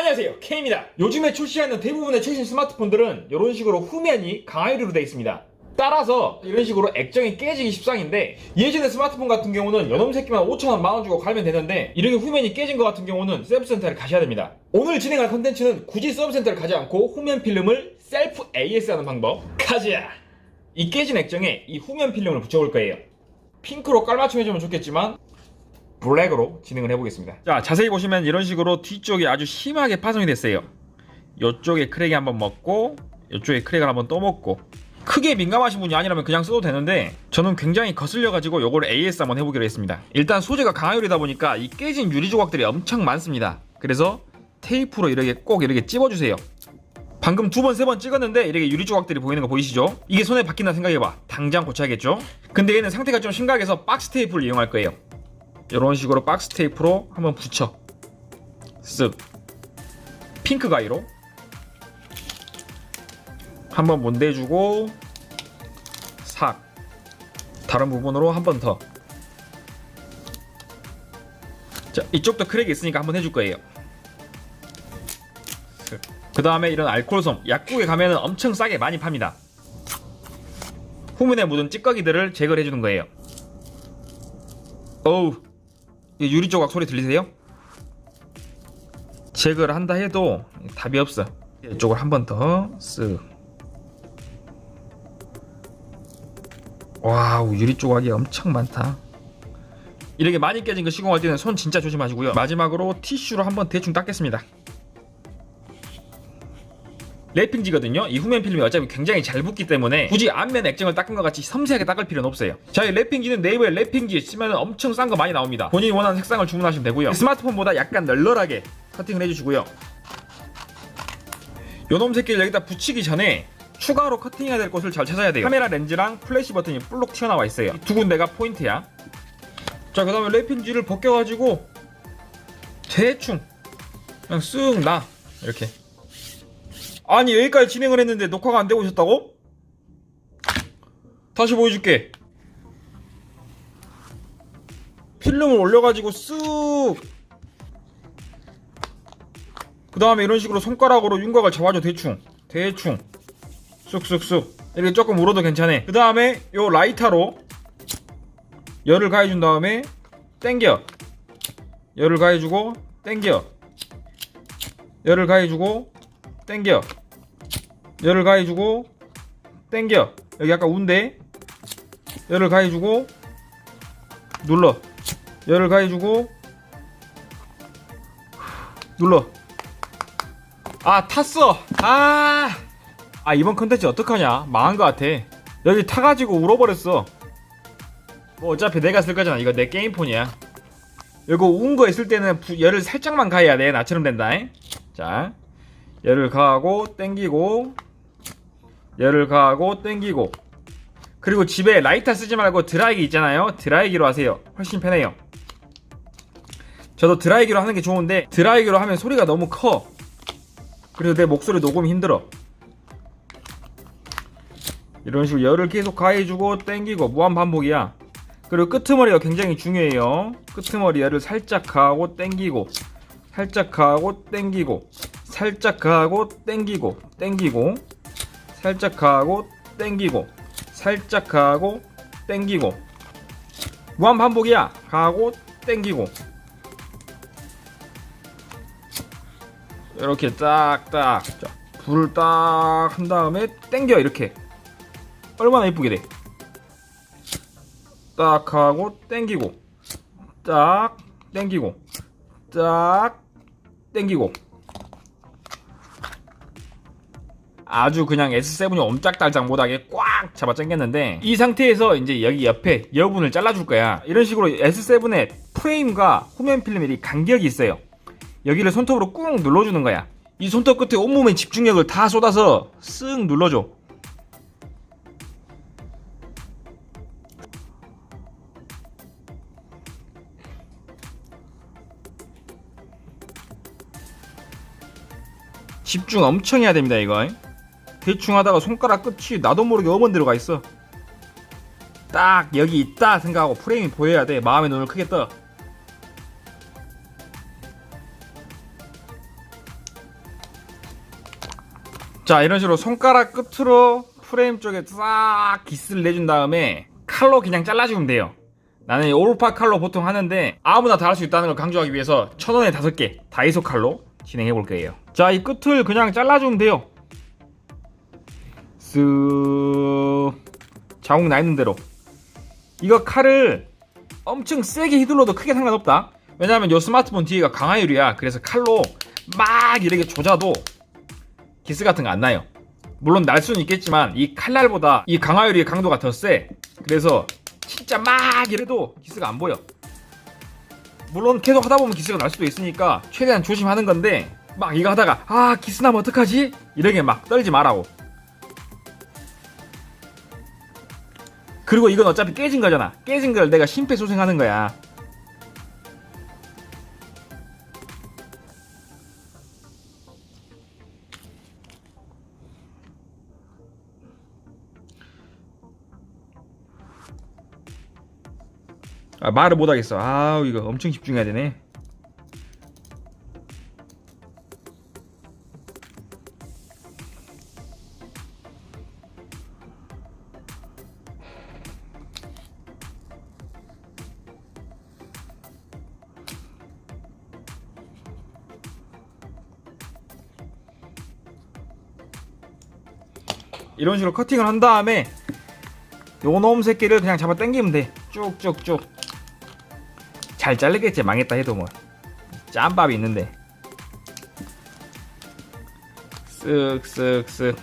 안녕하세요. K입니다. 요즘에 출시하는 대부분의 최신 스마트폰들은 이런 식으로 후면이 강화유리로 되어 있습니다. 따라서 이런 식으로 액정이 깨지기 십상인데 예전에 스마트폰 같은 경우는 요놈 새끼만 5천원 만원 주고 갈면 되는데 이렇게 후면이 깨진 것 같은 경우는 서브센터를 가셔야 됩니다. 오늘 진행할 컨텐츠는 굳이 서브센터를 가지 않고 후면 필름을 셀프 AS 하는 방법. 가자! 이 깨진 액정에 이 후면 필름을 붙여볼 거예요. 핑크로 깔맞춤 해주면 좋겠지만 블랙으로 진행을 해보겠습니다. 자, 자세히 보시면 이런 식으로 뒤쪽이 아주 심하게 파손이 됐어요. 이쪽에 크랙이 한번 먹고, 이쪽에 크랙을 한번 또 먹고. 크게 민감하신 분이 아니라면 그냥 써도 되는데 저는 굉장히 거슬려가지고 요걸 AS 한번 해보기로 했습니다. 일단 소재가 강화유리다 보니까 이 깨진 유리 조각들이 엄청 많습니다. 그래서 테이프로 이렇게 꼭 이렇게 찝어주세요. 방금 두 번, 세 번 찍었는데 이렇게 유리 조각들이 보이는 거 보이시죠? 이게 손에 박힌다 생각해봐. 당장 고쳐야겠죠? 근데 얘는 상태가 좀 심각해서 박스 테이프를 이용할 거예요. 이런 식으로 박스 테이프로 한번 붙여. 쓱. 핑크 가위로. 한번 mond해주고 삭. 다른 부분으로 한 번 더. 자 이쪽도 크랙이 있으니까 한번 해줄 거예요. 그 다음에 이런 알코올솜. 약국에 가면은 엄청 싸게 많이 팝니다. 후문에 묻은 찌꺼기들을 제거를 해주는 거예요. 어우. 이 유리 조각 소리 들리세요? 제거를 한다 해도 답이 없어. 이쪽을 한 번 더 쓱. 와우 유리 조각이 엄청 많다. 이렇게 많이 깨진 거 시공할 때는 손 진짜 조심하시고요. 마지막으로 티슈로 한번 대충 닦겠습니다. 랩핑지거든요. 이 후면 필름이 어차피 굉장히 잘 붙기 때문에 굳이 앞면 액정을 닦은 것 같이 섬세하게 닦을 필요는 없어요. 자, 이 랩핑지는 네이버에 랩핑지 치면 엄청 싼 거 많이 나옵니다. 본인이 원하는 색상을 주문하시면 되고요. 스마트폰보다 약간 널널하게 커팅을 해주시고요. 요놈 새끼를 여기다 붙이기 전에 추가로 커팅해야 될 곳을 잘 찾아야 돼요. 카메라 렌즈랑 플래시 버튼이 볼록 튀어나와 있어요. 이두 군데가 포인트야. 자, 그 다음에 랩핑지를 벗겨가지고 대충 그냥 쓱 놔. 이렇게. 아니 여기까지 진행을 했는데 녹화가 안 되고 있었다고? 다시 보여줄게. 필름을 올려가지고 쑥! 그 다음에 이런 식으로 손가락으로 윤곽을 잡아줘 대충. 대충. 쑥쑥쑥. 이렇게 조금 울어도 괜찮아. 그 다음에 요 라이터로 열을 가해준 다음에 땡겨. 열을 가해주고 땡겨. 열을 가해주고 땡겨 열을 가해주고 땡겨. 여기 아까 운데. 열을 가해주고 눌러. 열을 가해주고 눌러. 아 탔어. 아, 아 이번 컨텐츠 어떡하냐? 망한 것 같아. 여기 타가지고 울어버렸어. 뭐 어차피 내가 쓸 거잖아. 이거 내 게임폰이야. 이거 운 거 있을 때는 부- 열을 살짝만 가해야 돼. 나처럼 된다 잉? 자 열을 가하고 땡기고 열을 가하고 땡기고. 그리고 집에 라이터 쓰지 말고 드라이기 있잖아요. 드라이기로 하세요. 훨씬 편해요. 저도 드라이기로 하는 게 좋은데 드라이기로 하면 소리가 너무 커. 그래서 내 목소리 녹음이 힘들어. 이런 식으로 열을 계속 가해주고 땡기고 무한 반복이야. 그리고 끄트머리가 굉장히 중요해요. 끄트머리 열을 살짝 가하고 땡기고 살짝 가하고 땡기고 살짝 가하고 땡기고 땡기고 살짝 가하고 땡기고 살짝 가하고 땡기고. 무한 반복이야. 가하고 땡기고. 이렇게 딱딱. 자, 불을 딱 한 다음에 땡겨 이렇게. 얼마나 이쁘게 돼. 딱 하고 땡기고. 딱 땡기고. 딱 땡기고 아주 그냥 S7이 옴짝달짝 못하게 꽉 잡아 당겼는데 이 상태에서 이제 여기 옆에 여분을 잘라줄 거야. 이런 식으로 S7의 프레임과 후면 필름이 간격이 있어요. 여기를 손톱으로 꾹 눌러주는 거야. 이 손톱 끝에 온몸의 집중력을 다 쏟아서 쓱 눌러줘. 집중 엄청 해야 됩니다 이거 대충 하다가 손가락 끝이 나도 모르게 어먼 데로 가 있어. 딱 여기 있다 생각하고 프레임이 보여야 돼. 마음의 눈을 크게 떠. 자 이런 식으로 손가락 끝으로 프레임 쪽에 싹 기스를 내준 다음에 칼로 그냥 잘라주면 돼요. 나는 이 올파 칼로 보통 하는데 아무나 다 할 수 있다는 걸 강조하기 위해서 천 원에 다섯 개 다이소 칼로 진행해 볼 거예요. 자 이 끝을 그냥 잘라주면 돼요 쓱 자국 나 있는 대로. 이거 칼을 엄청 세게 휘둘러도 크게 상관없다. 왜냐하면 이 스마트폰 뒤에가 강화유리야. 그래서 칼로 막 이렇게 조자도 기스 같은 거 안 나요. 물론 날 수는 있겠지만 이 칼날보다 이 강화유리의 강도가 더 세. 그래서 진짜 막 이래도 기스가 안 보여. 물론 계속 하다 보면 기스가 날 수도 있으니까 최대한 조심하는 건데 막 이거 하다가 아 기스 나면 어떡하지? 이렇게 막 떨지 말라고 그리고 이건 어차피 깨진 거잖아 깨진 걸 내가 심폐소생하는 거야 아, 말을 못하겠어. 아우, 이거 엄청 집중해야 되네. 이런 식으로 커팅을 한 다음에 요놈 새끼를 그냥 잡아 당기면 돼. 쭉쭉쭉. 잘 잘리겠지 망했다 해도 뭐 짬밥이 있는데 쓱쓱쓱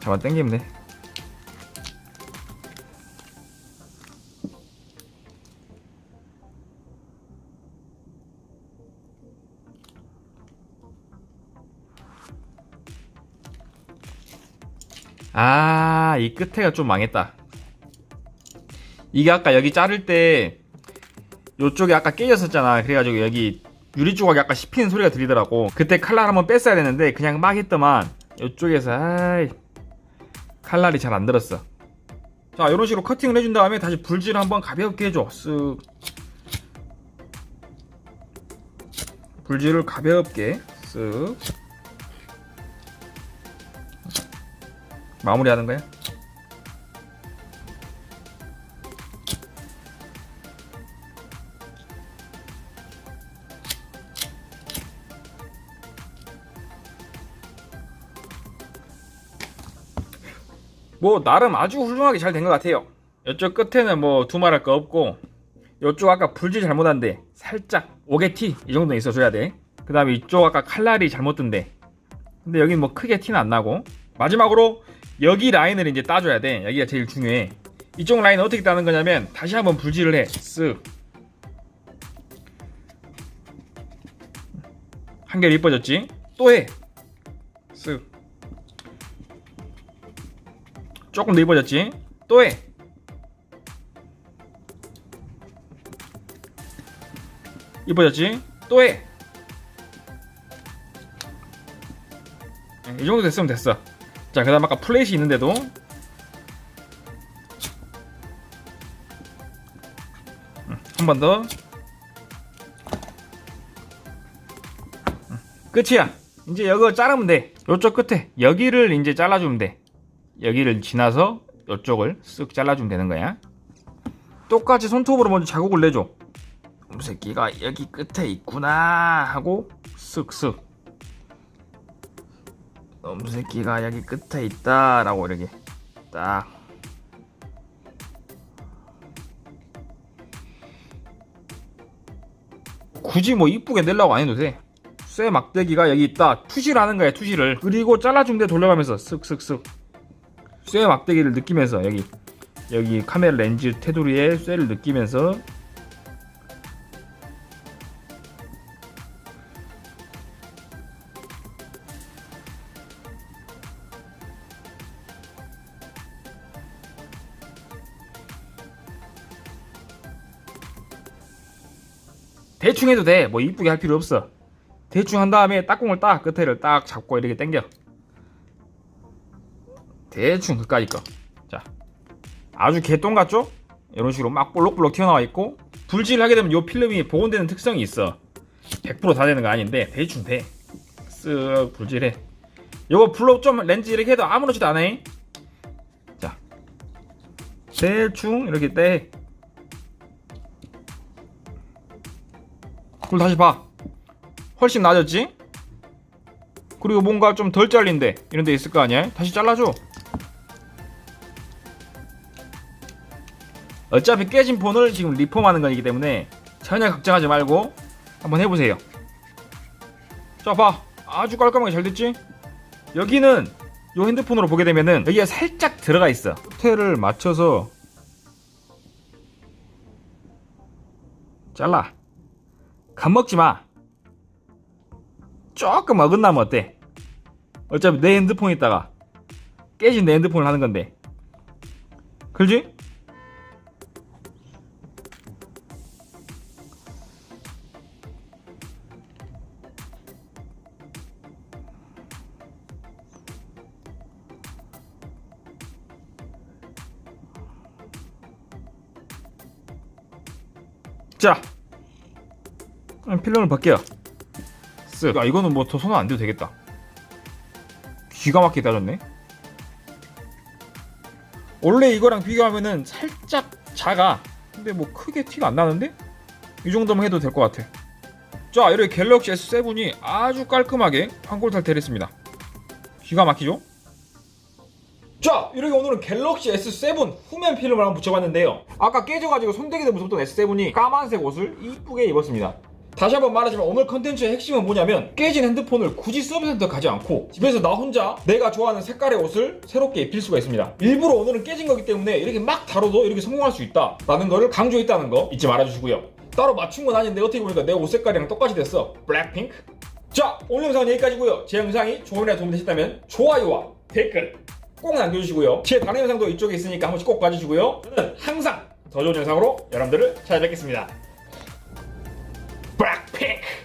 잡아 당기면 돼 아, 이 끝에가 좀 망했다. 이게 아까 여기 자를 때 요쪽에 아까 깨졌었잖아. 그래가지고 여기 유리 조각이 아까 씹히는 소리가 들리더라고. 그때 칼날 한번 뺐어야 되는데 그냥 막 했더만 요쪽에서 아이 칼날이 잘 안 들었어. 자 이런 식으로 커팅을 해준 다음에 다시 불질 한번 가볍게 해줘. 쓱 불질을 가볍게 쓱 마무리하는 거야. 뭐 나름 아주 훌륭하게 잘 된 것 같아요. 이쪽 끝에는 뭐 두말할 거 없고 이쪽 아까 불질 잘못한데 살짝 오게티 이 정도 있어줘야 돼. 그 다음에 이쪽 아까 칼날이 잘못 든데 근데 여기 뭐 크게 티는 안 나고 마지막으로 여기 라인을 이제 따줘야 돼. 여기가 제일 중요해. 이쪽 라인 어떻게 따는 거냐면 다시 한번 불질을 해. 쓱. 한결 이뻐졌지? 또 해. 쓱. 조금 더 이뻐졌지? 또 해. 이뻐졌지? 또 해. 네, 이 정도 됐으면 됐어. 자, 그 다음 아까 플랫이 있는데도 한 번 더. 음, 끝이야. 이제 이거 자르면 돼. 요쪽 끝에 여기를 이제 잘라주면 돼. 여기를 지나서 요쪽을 쓱 잘라주면 되는 거야. 똑같이 손톱으로 먼저 자국을 내줘. 이 새끼가 여기 끝에 있구나 하고 쓱쓱 놈 새끼가 여기 끝에 있다 라고 이렇게 딱 굳이 뭐 이쁘게 내려고 안 해도 돼. 쇠 막대기가 여기 있다. 투시를 하는 거야, 투시를. 그리고 잘라준 데 돌려가면서 쓱쓱쓱. 쇠 막대기를 느끼면서 여기 여기 카메라 렌즈 테두리에 쇠를 느끼면서 대충 해도 돼. 뭐 이쁘게 할 필요 없어. 대충 한 다음에 딱공을 딱 끝에를 딱 잡고 이렇게 당겨. 대충 그까지 거. 자, 아주 개똥 같죠? 이런 식으로 막 볼록볼록 튀어나와 있고 불질을 하게 되면 이 필름이 복원되는 특성이 있어. 100%다 되는 거 아닌데 대충 돼. 쓱 불질해 요거 블록 좀 렌즈 이렇게 해도 아무렇지도 않아 자 대충 이렇게 떼 그리고 다시 봐. 훨씬 나아졌지? 그리고 뭔가 좀 덜 잘린데 이런 데 있을 거 아니야? 다시 잘라줘. 어차피 깨진 폰을 지금 리폼하는 거이기 때문에 전혀 걱정하지 말고 한번 해보세요. 자 봐. 아주 깔끔하게 잘 됐지? 여기는 요 핸드폰으로 보게 되면은 여기가 살짝 들어가 있어. 호텔을 맞춰서 잘라 겁먹지 마 조금 어긋나면 어때? 어차피 내 핸드폰 있다가 깨진 내 핸드폰을 하는 건데 그지? 자 그럼 필름을 벗겨 쓱. 아 이거는 뭐 더 손은 안 대도 되겠다. 기가 막히게 따졌네. 원래 이거랑 비교하면은 살짝 작아. 근데 뭐 크게 티가 안 나는데? 이 정도면 해도 될 것 같아. 자 이렇게 갤럭시 S7이 아주 깔끔하게 환골탈태를 했습니다. 기가 막히죠? 자 이렇게 오늘은 갤럭시 S7 후면 필름을 한번 붙여봤는데요. 아까 깨져가지고 손대기도 무섭던 S7이 까만색 옷을 이쁘게 입었습니다 다시 한번 말하지만 오늘 컨텐츠의 핵심은 뭐냐면 깨진 핸드폰을 굳이 서비스 센터 가지 않고 집에서 나 혼자 내가 좋아하는 색깔의 옷을 새롭게 입힐 수가 있습니다. 일부러 오늘은 깨진 거기 때문에 이렇게 막 다뤄도 이렇게 성공할 수 있다 라는 거를 강조했다는 거 잊지 말아주시고요. 따로 맞춘 건 아닌데 어떻게 보니까 내 옷 색깔이랑 똑같이 됐어. 블랙핑크 자 오늘 영상은 여기까지고요. 제 영상이 조금이라도 도움이 되셨다면 좋아요와 댓글 꼭 남겨주시고요. 제 다른 영상도 이쪽에 있으니까 한 번씩 꼭 봐주시고요. 저는 항상 더 좋은 영상으로 여러분들을 찾아뵙겠습니다 Blackpink